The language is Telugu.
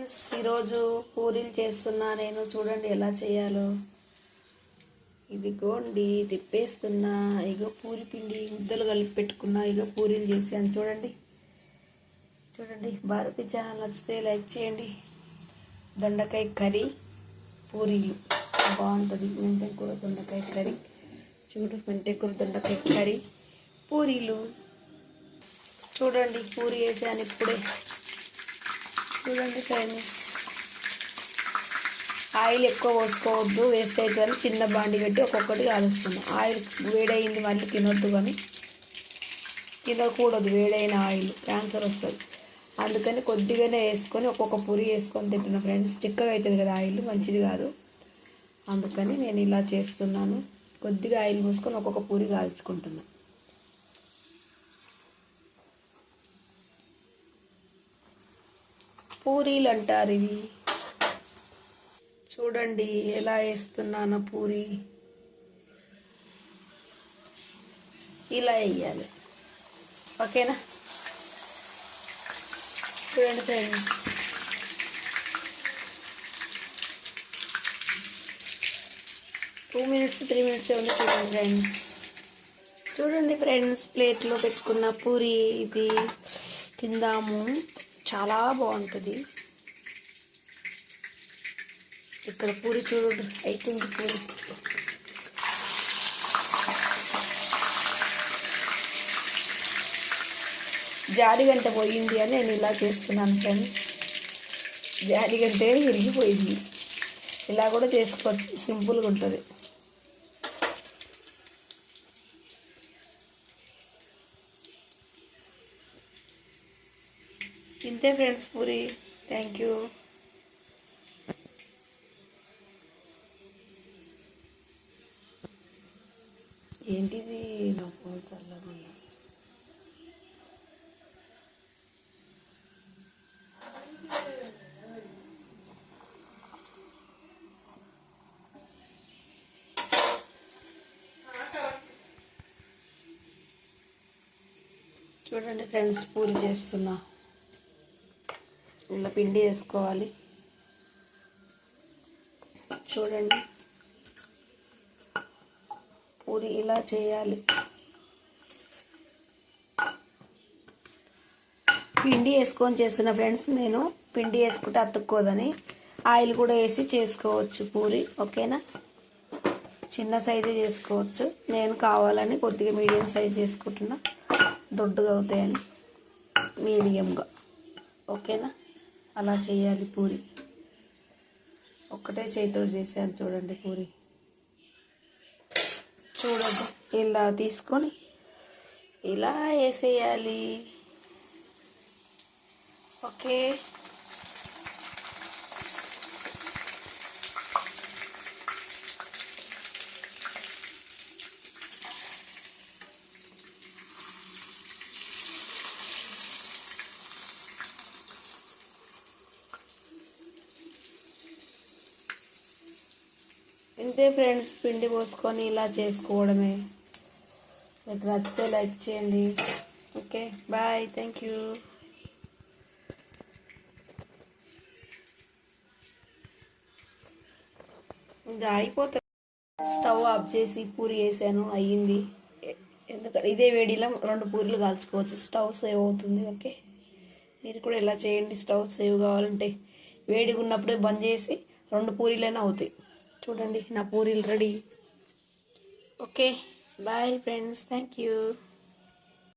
ఈరోజు పూరీలు చేస్తున్నా నేను చూడండి ఎలా చేయాలో. ఇదిగోండి తిప్పేస్తున్నా. ఇగో పూరి పిండి ముద్దలు కలిపి పెట్టుకున్నా ఇగో పూరీలు చేసాను చూడండి చూడండి. భారతి ఛానల్ నచ్చితే లైక్ చేయండి. దొండకాయ కర్రీ పూరీలు. బాగుంటుంది. మెంతెం కూర దొండకాయ కర్రీ. చూడు మెంతెం కూర దొండకాయ కర్రీ పూరీలు. చూడండి పూరి వేసాను ఇప్పుడే. చూడండి ఫ్రెండ్స్. ఆయిల్ ఎక్కువ పోసుకోవద్దు వేస్ట్ అవుతుందని చిన్న బాండి పెట్టి ఒక్కొక్కటి కాలుస్తున్నాం. ఆయిల్ వేడైంది మళ్ళీ తినొద్దు కానీ తినకూడదు వేడైన ఆయిల్. క్యాన్సర్ వస్తుంది. అందుకని కొద్దిగానే వేసుకొని ఒక్కొక్క పూరి వేసుకొని తింటున్నా ఫ్రెండ్స్. చిక్కగా అవుతుంది కదా ఆయిల్ మంచిది కాదు. అందుకని నేను ఇలా చేస్తున్నాను. కొద్దిగా ఆయిల్ పోసుకొని ఒక్కొక్క పూరి కాల్చుకుంటున్నాను పూరీలు అంటారు ఇవి. చూడండి ఎలా వేస్తున్నాను పూరి. ఇలా వేయాలి. ఓకేనా? చూడండి friends. Two minutes three minutes ఉంది చూడండి ఫ్రెండ్స్. చూడండి ఫ్రెండ్స్ ప్లేట్లో పెట్టుకున్న పూరి ఇది తిందాము. చాలా బాగుంటుంది. ఇక్కడ పూరి చూడు అవుతుంది పూరి. జాడిగంట పోయింది అని నేను ఇలా చేస్తున్నాను ఫ్రెండ్స్. జాడిగంటే విరిగిపోయింది ఇలా కూడా చేసుకోవచ్చు. సింపుల్గా ఉంటుంది. ఇంతే ఫ్రెండ్స్ పూరి. థ్యాంక్ యూ ఏంటిది నా ఫోన్ చల్లగా చూడండి ఫ్రెండ్స్ పూరి చేస్తున్నా. ఇలా పిండి వేసుకోవాలి. చూడండి. పూరి ఇలా చేయాలి. పిండి వేసుకొని చేస్తున్న ఫ్రెండ్స్ నేను పిండి వేసుకుంటే అతుక్కోదని ఆయిల్ కూడా వేసి చేసుకోవచ్చు పూరి ఓకేనా? చిన్న సైజే చేసుకోవచ్చు. నేను కావాలని కొద్దిగా మీడియం సైజ్ చేసుకుంటున్నా. దొడ్డుగా అవుతాయని మీడియంగా ఓకేనా? అలా చేయాలి పూరి. ఒక్కటే చేతితో చేశాను చూడండి పూరి. చూడండి ఇలా తీసుకొని ఇలా వేసేయాలి. ఓకే. ఇంతే ఫ్రెండ్స్ పిండి పోసుకొని ఇలా చేసుకోవడమే. మీకు నచ్చితే లైక్ చేయండి. Okay bye thank you. ఇది అయిపోతుంది స్టవ్ ఆఫ్ చేసి పూరి వేసాను అయ్యింది. ఎందుకంటే ఇదే వేడిలో రెండు పూరీలు కాల్చుకోవచ్చు. స్టవ్ సేవ్ అవుతుంది ఓకే? మీరు కూడా ఇలా చేయండి. స్టవ్ సేవ్ కావాలంటే వేడిగా ఉన్నప్పుడే బంద్ చేసి రెండు పూరీలైనా అవుతాయి. చూడండి నా పూరీలు ready. Okay bye friends thank you